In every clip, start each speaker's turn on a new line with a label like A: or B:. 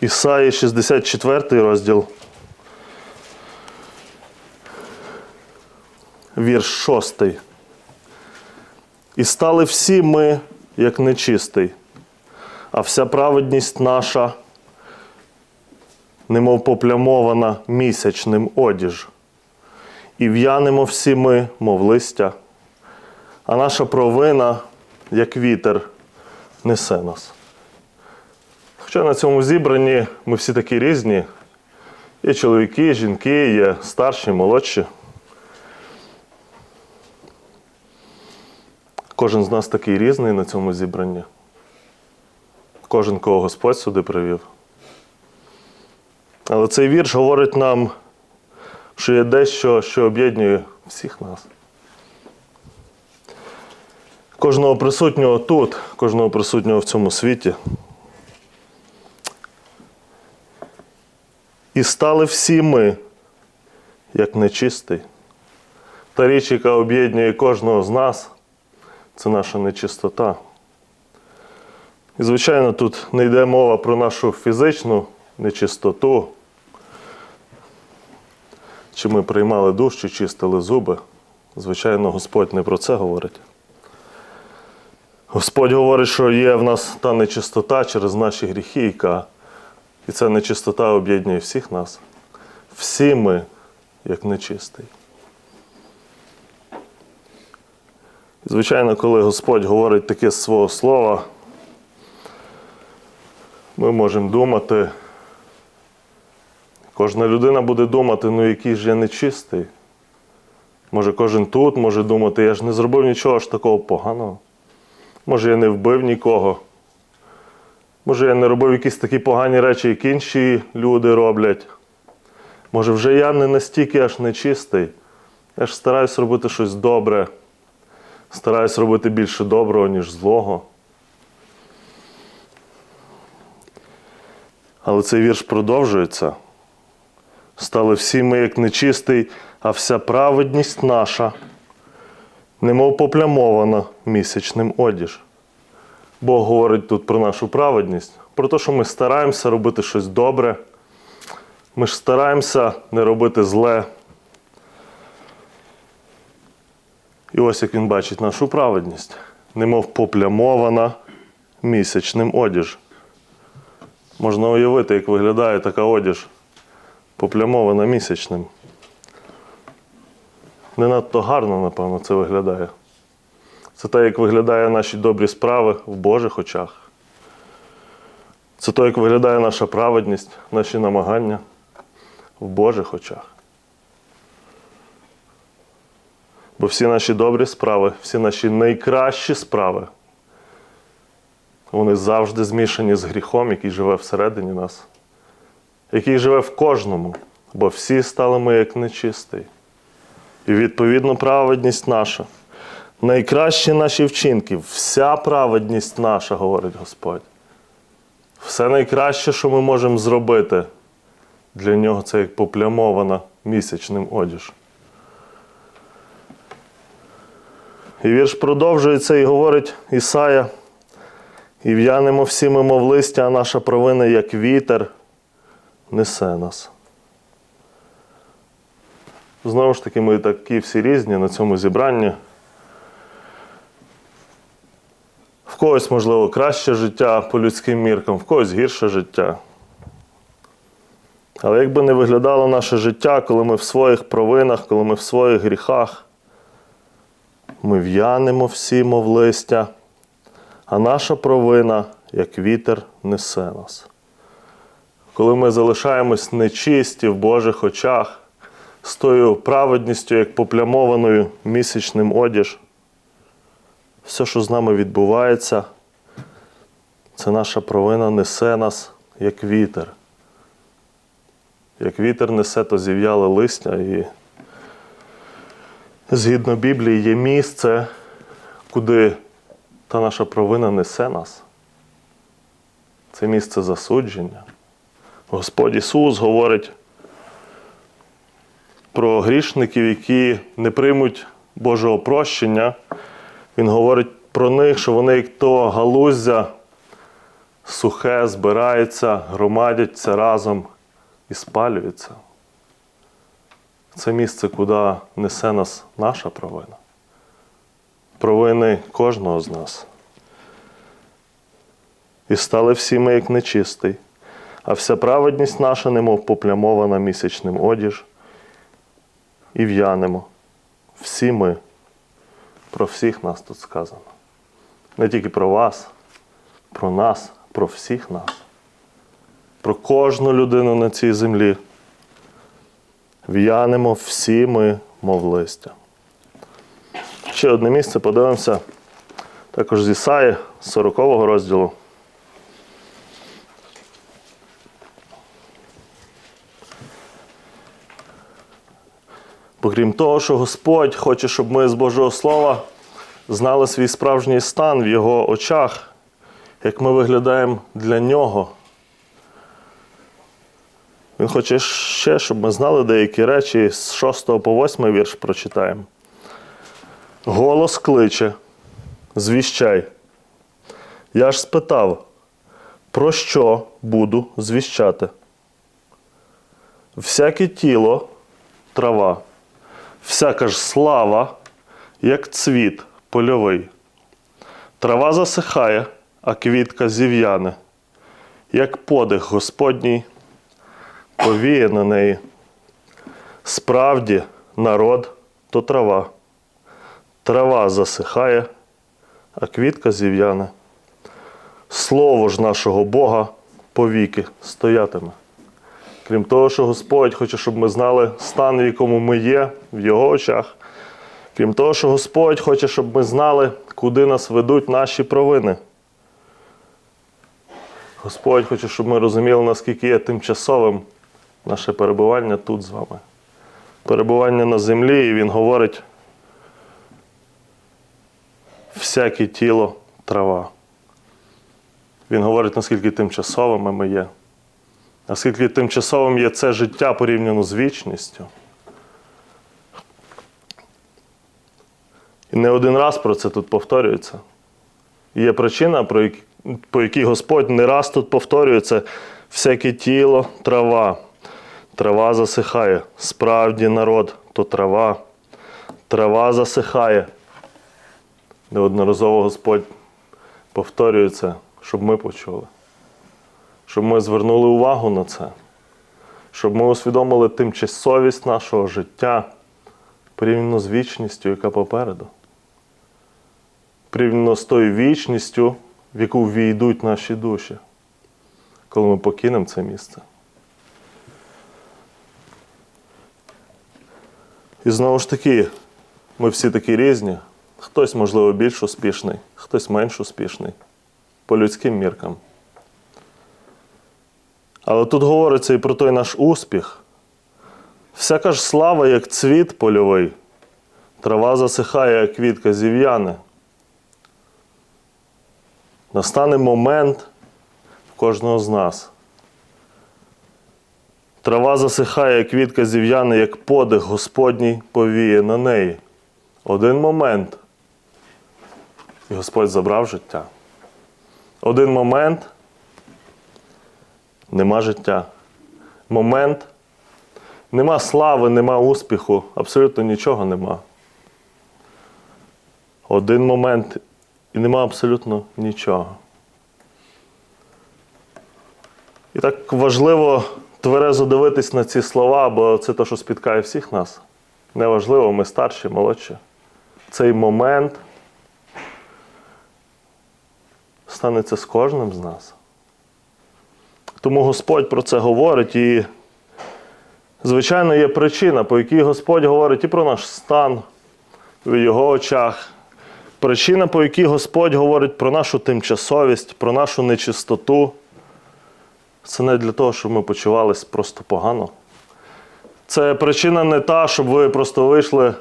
A: Ісаї 64 розділ. Вірш 6. І стали всі ми, як нечистий, а вся праведність наша, немов поплямована місячним одіж. І в'янемо всі ми, мов листя, а наша провина, як вітер, несе нас. Хоча на цьому зібранні ми всі такі різні. Є чоловіки, жінки, є старші, молодші. Кожен з нас такий різний на цьому зібранні. Кожен, кого Господь сюди привів. Але цей вірш говорить нам, що є дещо, що об'єднує всіх нас. Кожного присутнього тут, кожного присутнього в цьому світі. І стали всі ми, як нечистий. Та річ, яка об'єднує кожного з нас, це наша нечистота. І, звичайно, тут не йде мова про нашу фізичну нечистоту, чи ми приймали душ, чи чистили зуби. Звичайно, Господь не про це говорить. Господь говорить, що є в нас та нечистота через наші гріхи, яка і ця нечистота об'єднує всіх нас. Всі ми, як нечистий. Звичайно, коли Господь говорить таке з свого слова, ми можемо думати, кожна людина буде думати, ну який ж я нечистий. Може, кожен тут може думати, я ж не зробив нічого ж такого поганого. Може, я не вбив нікого. Може, я не робив якісь такі погані речі, як інші люди роблять. Може, вже я не настільки аж нечистий. Я ж стараюсь робити щось добре. Стараюсь робити більше доброго, ніж злого. Але цей вірш продовжується. Стали всі ми, як нечистий, а вся праведність наша, немов поплямована місячним одіж. Бог говорить тут про нашу праведність, про те, що ми стараємося робити щось добре. Ми ж стараємося не робити зле. І ось як він бачить нашу праведність, немов поплямована місячним одіж. Можна уявити, як виглядає така одіж, поплямована місячним. Не надто гарно, напевно, це виглядає. Це те, як виглядає наші добрі справи в Божих очах. Це те, як виглядає наша праведність, наші намагання в Божих очах. Бо всі наші добрі справи, всі наші найкращі справи, вони завжди змішані з гріхом, який живе всередині нас, який живе в кожному, бо всі стали ми як нечистий. І відповідно праведність наша. Найкращі наші вчинки, вся праведність наша, говорить Господь. Все найкраще, що ми можемо зробити, для нього це як поплямована місячним одіж. І вірш продовжується і говорить Ісая, і в'янемо всі ми, мов листя, а наша провина, як вітер, несе нас. Знову ж таки, ми такі всі різні на цьому зібранні. В когось, можливо, краще життя по людським міркам, в когось гірше життя. Але як би не виглядало наше життя, коли ми в своїх провинах, коли ми в своїх гріхах, ми в'янемо всі, мов листя, а наша провина, як вітер, несе нас. Коли ми залишаємось нечисті в Божих очах, з тою праведністю, як поплямованою місячним одіж, все, що з нами відбувається, це наша провина несе нас, як вітер. Як вітер несе, то зів'яле листя і згідно Біблії є місце, куди та наша провина несе нас. Це місце засудження. Господь Ісус говорить про грішників, які не приймуть Божого прощення. Він говорить про них, що вони як то галуздя сухе збирається, громадяться разом і спалюється. Це місце, куди несе нас наша провина. Провини кожного з нас. І стали всі ми, як нечистий, а вся праведність наша, немов поплямована місячним одіж, і в'янемо. Всі ми. Про всіх нас тут сказано. Не тільки про вас, про нас, про всіх нас, про кожну людину на цій землі. В'янемо всі ми, мов листя. Ще одне місце подивимося. Також з Ісаї, 40 розділу. Бо крім того, що Господь хоче, щоб ми з Божого Слова знали свій справжній стан в Його очах, як ми виглядаємо для Нього. Він хоче ще, щоб ми знали деякі речі з 6 по 8 вірш прочитаємо. Голос кличе, звіщай. Я ж спитав, про що буду звіщати? Всяке тіло трава, всяка ж слава, як цвіт польовий. Трава засихає, а квітка зів'яне, як подих Господній повіє на неї. Справді, народ то трава. Трава засихає, а квітка зів'яне. Слово ж нашого Бога повіки стоятиме. Крім того, що Господь хоче, щоб ми знали стан, в якому ми є в Його очах. Крім того, що Господь хоче, щоб ми знали, куди нас ведуть наші провини. Господь хоче, щоб ми розуміли, наскільки є тимчасовим наше перебування тут з вами. Перебування на землі, і Він говорить, всяке тіло трава. Він говорить, наскільки тимчасовими ми є. Наскільки тимчасовим є це життя порівняно з вічністю. І не один раз про це тут повторюється. І Є причина, по якій Господь не раз тут повторюється: всяке тіло трава. Трава засихає. Справді народ то трава. Трава засихає. Неодноразово Господь повторюється, щоб ми почули. Щоб ми звернули увагу на це. Щоб ми усвідомили тимчасовість нашого життя порівняно з вічністю, яка попереду. Порівняно з тою вічністю, в яку війдуть наші душі, коли ми покинемо це місце. І знову ж таки, ми всі такі різні. Хтось, можливо, більш успішний, хтось менш успішний. По людським міркам. Але тут говориться і про той наш успіх. Всяка ж слава, як цвіт польовий, трава засихає, як квітка зів'яне. Настане момент в кожного з нас. Трава засихає, як квітка зів'яне, як подих Господній повіє на неї. Один момент. І Господь забрав життя. Один момент нема життя. Момент нема слави, нема успіху, абсолютно нічого нема. Один момент і нема абсолютно нічого. І так важливо тверезо дивитись на ці слова, бо це те, що спіткає всіх нас. Неважливо, ми старші, молодші. Цей момент станеться з кожним з нас. Тому Господь про це говорить і, звичайно, є причина, по якій Господь говорить і про наш стан в його очах. Причина, по якій Господь говорить про нашу тимчасовість, про нашу нечистоту. Це не для того, щоб ми почувалися просто погано. Це причина не та, щоб ви просто вийшли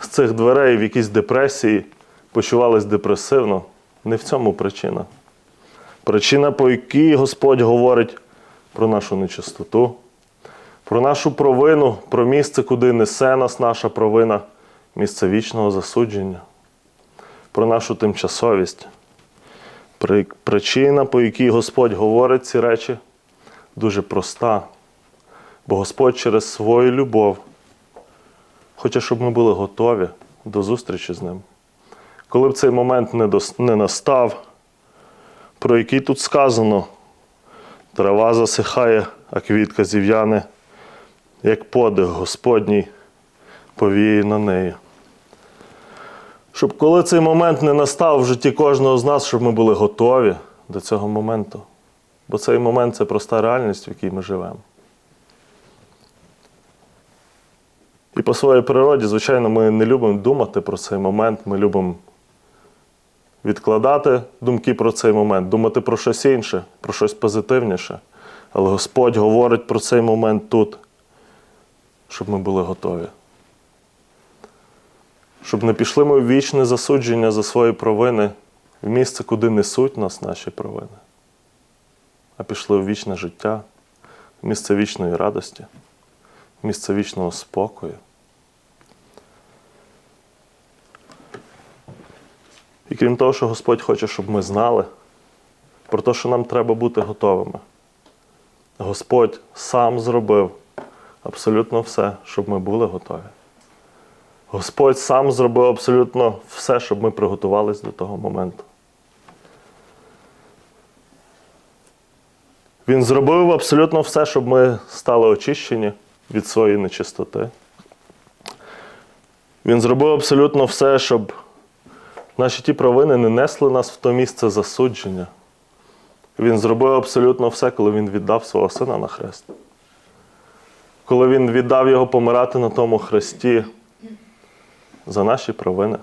A: з цих дверей в якісь депресії, почувались депресивно. Не в цьому причина. Причина, по якій Господь говорить про нашу нечистоту, про нашу провину, про місце, куди несе нас наша провина, місце вічного засудження, про нашу тимчасовість, Причина, по якій Господь говорить ці речі, дуже проста. Бо Господь через свою любов хоче, щоб ми були готові до зустрічі з ним. Коли б цей момент не настав, про який тут сказано, трава засихає, а квітка зів'яне, як подих Господній повіє на неї. Щоб коли цей момент не настав в житті кожного з нас, щоб ми були готові до цього моменту. Бо цей момент це проста реальність, в якій ми живемо. І по своїй природі, звичайно, ми не любимо думати про цей момент, ми любимо відкладати думки про цей момент, думати про щось інше, про щось позитивніше. Але Господь говорить про цей момент тут, щоб ми були готові. Щоб не пішли ми в вічне засудження за свої провини в місце, куди несуть нас наші провини, а пішли в вічне життя, в місце вічної радості, в місце вічного спокою. І крім того, що Господь хоче, щоб ми знали про те, що нам треба бути готовими. Господь сам зробив абсолютно все, щоб ми були готові. Господь сам зробив абсолютно все, щоб ми приготувалися до того моменту. Він зробив абсолютно все, щоб ми стали очищені від своєї нечистоти. Він зробив абсолютно все, щоб наші ті провини не несли нас в то місце засудження. Він зробив абсолютно все, коли він віддав свого сина на хрест. Коли він віддав його помирати на тому хресті за наші провини,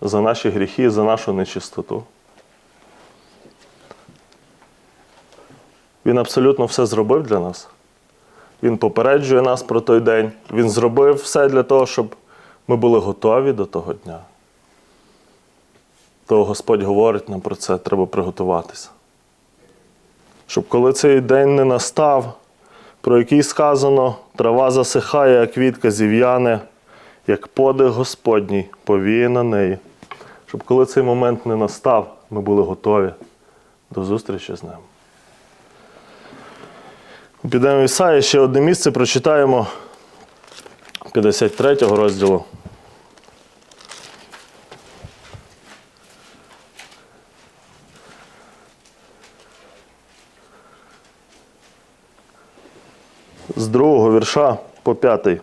A: за наші гріхи, за нашу нечистоту. Він абсолютно все зробив для нас. Він попереджує нас про той день. Він зробив все для того, щоб ми були готові до того дня. То Господь говорить нам про це, треба приготуватися. Щоб коли цей день не настав, про який сказано, трава засихає, а квітка зів'яне, як подих Господній повіє на неї. Щоб коли цей момент не настав, ми були готові до зустрічі з ним. Підемо Ісаї, ще одне місце прочитаємо 53 розділу. З другого вірша по п'ятий.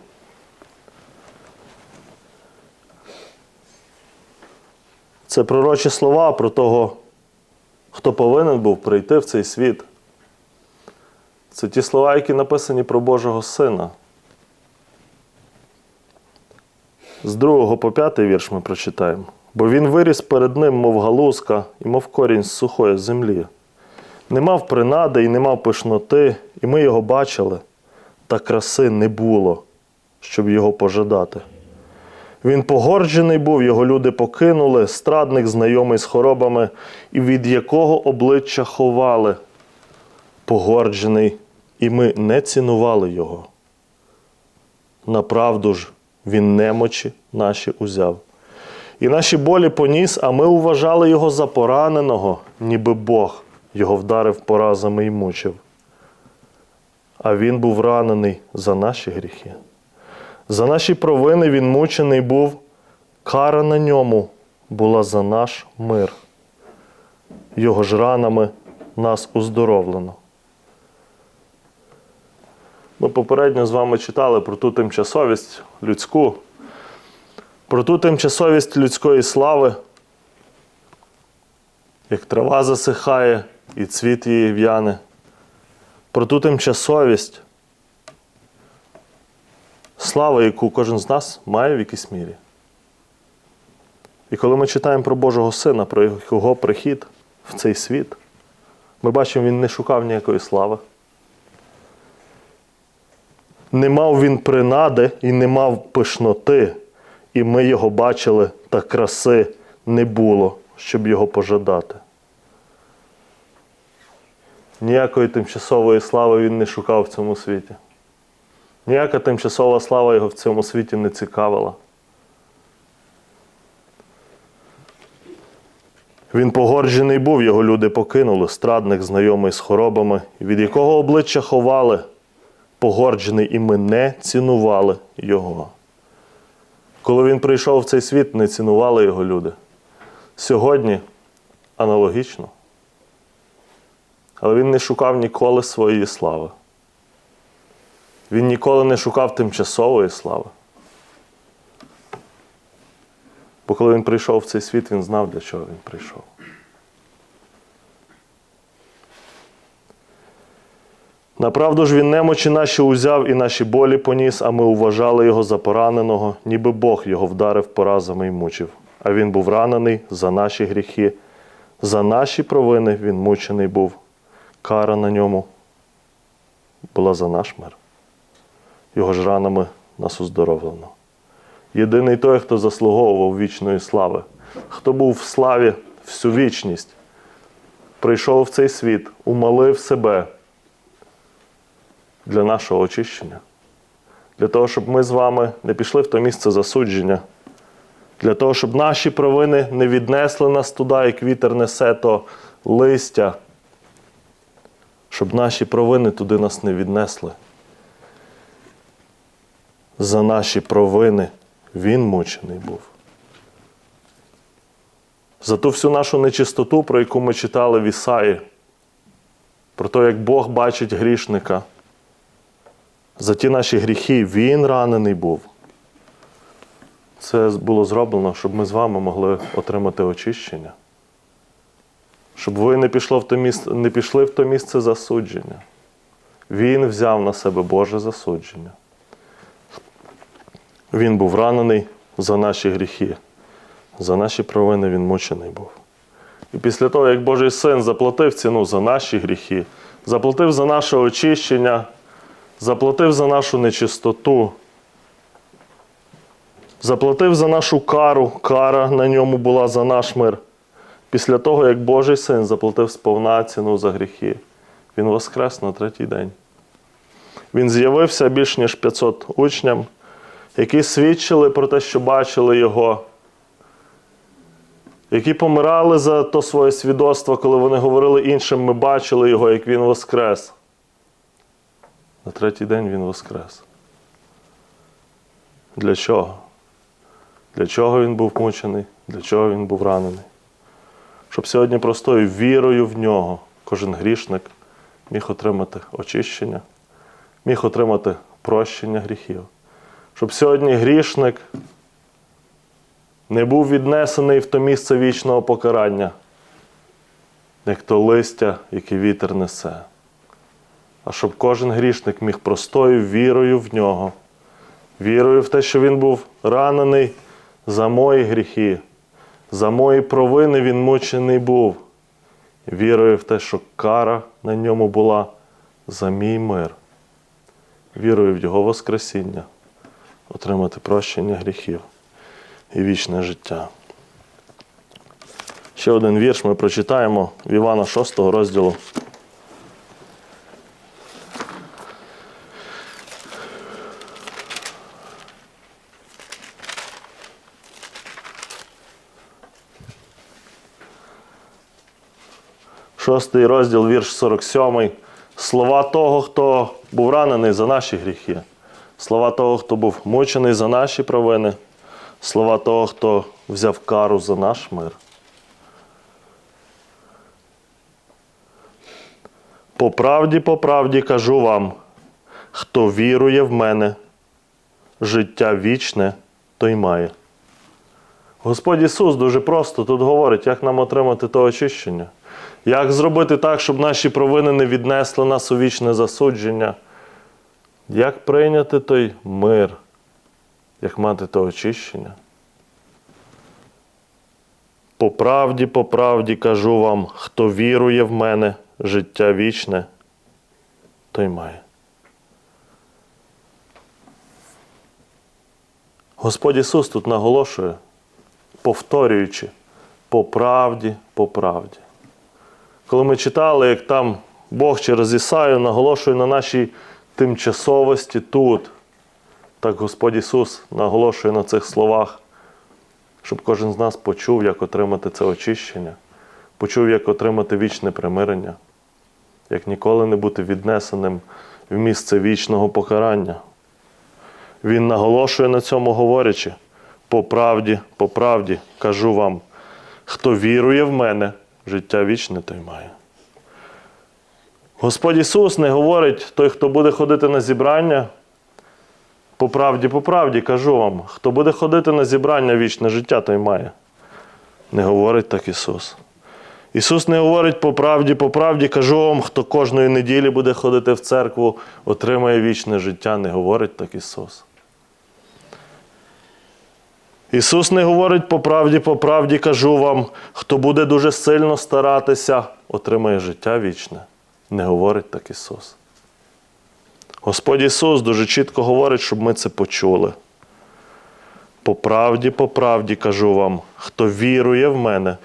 A: Це пророчі слова про того, хто повинен був прийти в цей світ. Це ті слова, які написані про Божого Сина. З другого по п'ятий вірш ми прочитаємо. Бо він виріс перед ним, мов галузка, і мов корінь з сухої землі. Не мав принади і не мав пишноти, і ми його бачили, та краси не було, щоб його пожадати. Він погорджений був, його люди покинули, страдник, знайомий з хоробами, і від якого обличчя ховали, погорджений, і ми не цінували його. Направду ж він немочі наші узяв. І наші болі поніс, а ми вважали його за пораненого, ніби Бог його вдарив поразами і мучив. А він був ранений за наші гріхи. За наші провини він мучений був, кара на ньому була за наш мир. Його ж ранами нас уздоровлено. Ми попередньо з вами читали про ту тимчасовість людську, про ту тимчасовість людської слави, як трава засихає і цвіт її в'яне, про ту тимчасовість, слава, яку кожен з нас має в якійсь мірі. І коли ми читаємо про Божого Сина, про його прихід в цей світ, ми бачимо, він не шукав ніякої слави. Не мав він принади і не мав пишноти, і ми його бачили, та краси не було, щоб його пожадати. Ніякої тимчасової слави він не шукав в цьому світі. Ніяка тимчасова слава його в цьому світі не цікавила. Він погорджений був, його люди покинули, страдник, знайомий з хворобами, від якого обличчя ховали, погорджений, і ми не цінували його. Коли він прийшов в цей світ, не цінували його люди. Сьогодні аналогічно. Але він не шукав ніколи своєї слави. Він ніколи не шукав тимчасової слави. Бо коли він прийшов в цей світ, він знав, для чого він прийшов. Направду ж він немочі наші узяв і наші болі поніс, а ми уважали його за пораненого, ніби Бог його вдарив поразами і мучив. А він був ранений за наші гріхи, за наші провини він мучений був. Кара на ньому була за наш мир. Його ж ранами нас уздоровлено. Єдиний той, хто заслуговував вічної слави, хто був в славі всю вічність, прийшов в цей світ, умалив себе для нашого очищення, для того, щоб ми з вами не пішли в то місце засудження, для того, щоб наші провини не віднесли нас туди, як вітер несе то листя, щоб наші провини туди нас не віднесли. За наші провини він мучений був. За ту всю нашу нечистоту, про яку ми читали в Ісаї, про те, як Бог бачить грішника. За ті наші гріхи Він ранений був. Це було зроблено, щоб ми з вами могли отримати очищення. Щоб ви не, пішло в то місце, не пішли в то місце засудження. Він взяв на себе Боже засудження. Він був ранений за наші гріхи, за наші провини він мучений був. І після того, як Божий син заплатив ціну за наші гріхи, заплатив за наше очищення, заплатив за нашу нечистоту, заплатив за нашу кару, кара на ньому була за наш мир. Після того, як Божий син заплатив сповна ціну за гріхи, він воскрес на третій день. Він з'явився більш ніж 500 учням, які свідчили про те, що бачили його, які помирали за то своє свідоцтво, коли вони говорили іншим, ми бачили його, як він воскрес. На третій день він воскрес. Для чого? Для чого він був мучений? Для чого він був ранений? Щоб сьогодні простою вірою в нього кожен грішник міг отримати очищення, міг отримати прощення гріхів. Щоб сьогодні грішник не був віднесений в то місце вічного покарання, як то листя, яке вітер несе. А щоб кожен грішник міг простою вірою в нього, вірою в те, що він був ранений за мої гріхи, за мої провини він мучений був, вірою в те, що кара на ньому була за мій мир, вірою в Його Воскресіння, отримати прощення гріхів і вічне життя. Ще один вірш ми прочитаємо в Івана 6 розділу. Шостий розділ, вірш 47. Слова того, хто був ранений за наші гріхи. Слова того, хто був мучений за наші провини. Слова того, хто взяв кару за наш мир. По правді, по правді кажу вам, хто вірує в мене, життя вічне, той має. Господь Ісус дуже просто тут говорить, як нам отримати то очищення. Як зробити так, щоб наші провини не віднесли нас у вічне засудження? Як прийняти той мир, як мати то очищення? По правді, по правді кажу вам, хто вірує в мене, життя вічне, той має. Господь Ісус тут наголошує, повторюючи, по правді, по правді. Коли ми читали, як там Бог через Ісаю наголошує на нашій тимчасовості тут, так Господь Ісус наголошує на цих словах, щоб кожен з нас почув, як отримати це очищення, почув, як отримати вічне примирення, як ніколи не бути віднесеним в місце вічного покарання. Він наголошує на цьому, говорячи: по правді, по правді кажу вам, хто вірує в мене, життя вічне той має. Господь Ісус не говорить, той, хто буде ходити на зібрання, по правді, по правді кажу вам, хто буде ходити на зібрання вічне життя, той має. Не говорить так Ісус. Ісус не говорить по правді, по правді кажу вам, хто кожної неділі буде ходити в церкву, отримає вічне життя. Не говорить так Ісус. Ісус не говорить по правді, по правді кажу вам, хто буде дуже сильно старатися, отримає життя вічне. Не говорить так Ісус. Господь Ісус дуже чітко говорить, щоб ми це почули. По правді, по правді кажу вам, хто вірує в мене,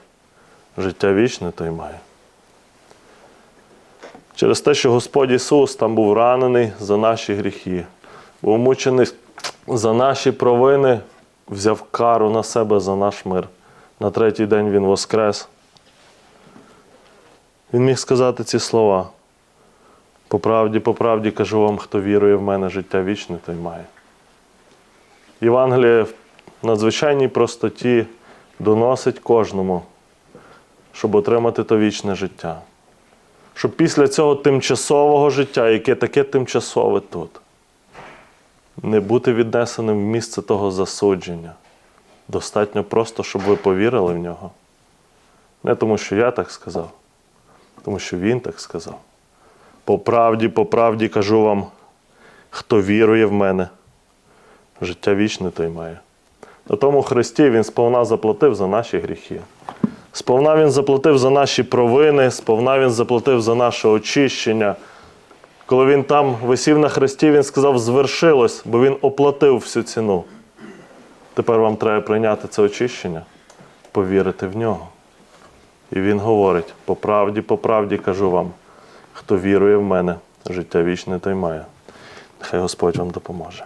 A: життя вічне той має. Через те, що Господь Ісус там був ранений за наші гріхи, був мучений за наші провини, взяв кару на себе за наш мир. На третій день Він воскрес. Він міг сказати ці слова. По правді, по правді кажу вам, хто вірує в мене, життя вічне, той має. Євангеліє в надзвичайній простоті доносить кожному, щоб отримати то вічне життя. Щоб після цього тимчасового життя, яке таке тимчасове тут, не бути віднесеним в місце того засудження. Достатньо просто, щоб ви повірили в нього. Не тому, що я так сказав, тому що Він так сказав. По правді, по правді кажу вам, хто вірує в мене, життя вічне той має. На тому Христі Він сповна заплатив за наші гріхи. Сповна Він заплатив за наші провини, сповна Він заплатив за наше очищення. Коли він там висів на хресті, він сказав, звершилось, бо він оплатив всю ціну. Тепер вам треба прийняти це очищення, повірити в нього. І він говорить: по правді, по правді кажу вам, хто вірує в мене, життя вічне той має. Нехай Господь вам допоможе.